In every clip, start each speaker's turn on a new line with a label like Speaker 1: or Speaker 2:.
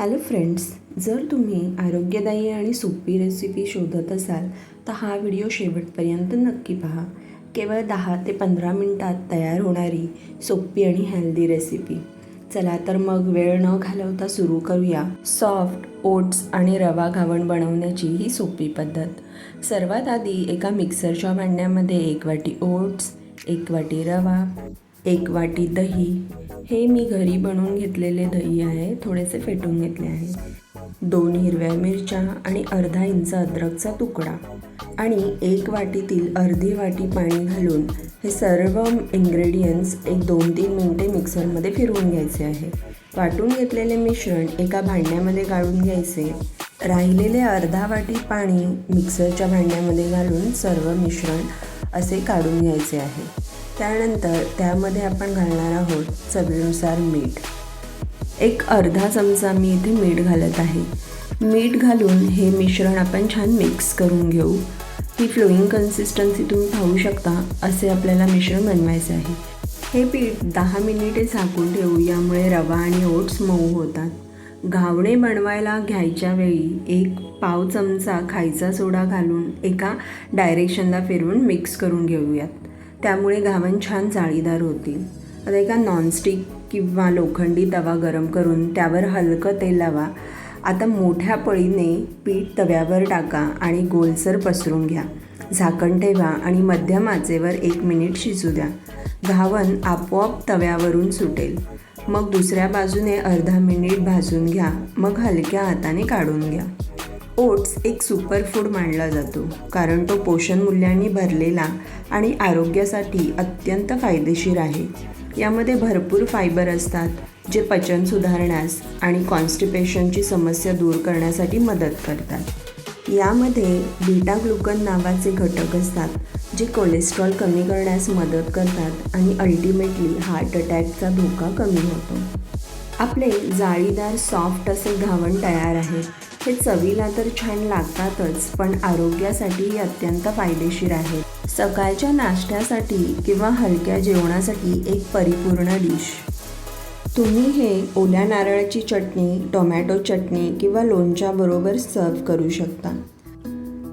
Speaker 1: Hello friends जर तुम्ही आरोग्यदायी आणि सोपी रेसिपी शोधत असाल तर हा व्हिडिओ शेवटपर्यंत नक्की पहा. केवळ दहा ते पंधरा मिनटात तयार होणारी सोपी आणि हेल्दी रेसिपी चला तर मग वेळ न घालवता सुरू करूया. सॉफ्ट ओट्स आणि रवा घावण बनवण्याची ही सोपी पद्धत. सर्वात आधी एका मिक्सरच्या भांड्यामध्ये एक वाटी ओट्स एक वाटी रवा एक वाटी दही हे मी घरी बनवून घेतलेले दही आहे थोडेसे फेटून घेतले आहे. दोन हिरव्या मिरच्या आणि अर्धा इंच अद्रकचा तुकडा आणि एक वाटीतील अर्धी वाटी पाणी घालून हे सर्व इन्ग्रेडियंट्स एक दोन तीन मिनटे मिक्सरमध्ये फिरवून घ्यायचे आहे. वाटून घेतलेले मिश्रण एका भांड्यामध्ये काढून घ्यायचे. राहिलेले अर्धा वाटी पाणी मिक्सरच्या भांड्यामध्ये घालून सर्व मिश्रण असे काढून घ्यायचे आहे. त्यानंतर त्यामध्ये आपण घालणार आहोत चवीनुसार मीठ. एक अर्धा चमचा मी इथे मीठ घालत आहे. मीठ घालून हे मिश्रण आपण छान मिक्स करून घेऊ. ही फ्लोईंग कन्सिस्टन्सी तुम्ही पाहू शकता असे आपल्याला मिश्रण बनवायचे आहे. हे पीठ दहा मिनिटे झाकून ठेवू यामुळे रवा आणि ओट्स मऊ होतात. घावणे बनवायला घ्यायच्या वेळी एक पाव चमचा खायचा सोडा घालून एका डायरेक्शनला फिरवून मिक्स करून घेऊयात. त्यामुळे घावण छान जाळीदार होतील आता एका नॉनस्टिक किंवा लोखंडी तवा गरम करून त्यावर हलकं तेल लावा. आता मोठ्या पळीने पीठ तव्यावर टाका आणि गोलसर पसरून घ्या. झाकण ठेवा आणि मध्यम आचेवर एक मिनिट शिजू द्या. घावण आपोआप तव्यावरून सुटेल. मग दुसऱ्या बाजूने अर्धा मिनिट भाजून घ्या. मग हलक्या हाताने काढून घ्या. ओट्स एक सुपरफूड मानला जातो कारण तो पोषण मूल्यांनी भरलेला आणि आरोग्यासाठी अत्यंत फायदेशीर आहे. यामध्ये भरपूर फायबर असतात जे पचन सुधारण्यास आणि कॉन्स्टिपेशनची समस्या दूर करण्यासाठी मदत करतात. यामध्ये बीटा ग्लुकन नावाचे घटक असतात जे कोलेस्ट्रॉल कमी करण्यास मदत करतात आणि अल्टिमेटली हार्ट अटॅकचा धोका कमी होतो. आपले जाळीदार सॉफ्ट असे घावण तयार आहे हे चवीला तर छान लागतातच पण आरोग्यासाठीही अत्यंत फायदेशीर आहे. सकाळच्या नाश्त्यासाठी किंवा हलक्या जेवणासाठी एक परिपूर्ण डिश. तुम्ही हे ओल्या नारळाची चटणी टोमॅटो चटणी किंवा लोणच्याबरोबर सर्व करू शकता.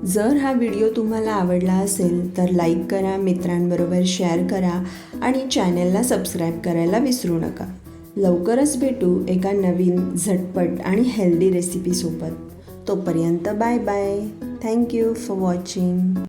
Speaker 1: जर हा व्हिडिओ तुम्हाला आवडला असेल तर लाईक करा मित्रांबरोबर शेअर करा आणि चॅनलला सबस्क्राईब करायला विसरू नका. लवकरच भेटू एका नवीन झटपट आणि हेल्दी रेसिपीसोबत तोपर्यंत bye bye thank you for watching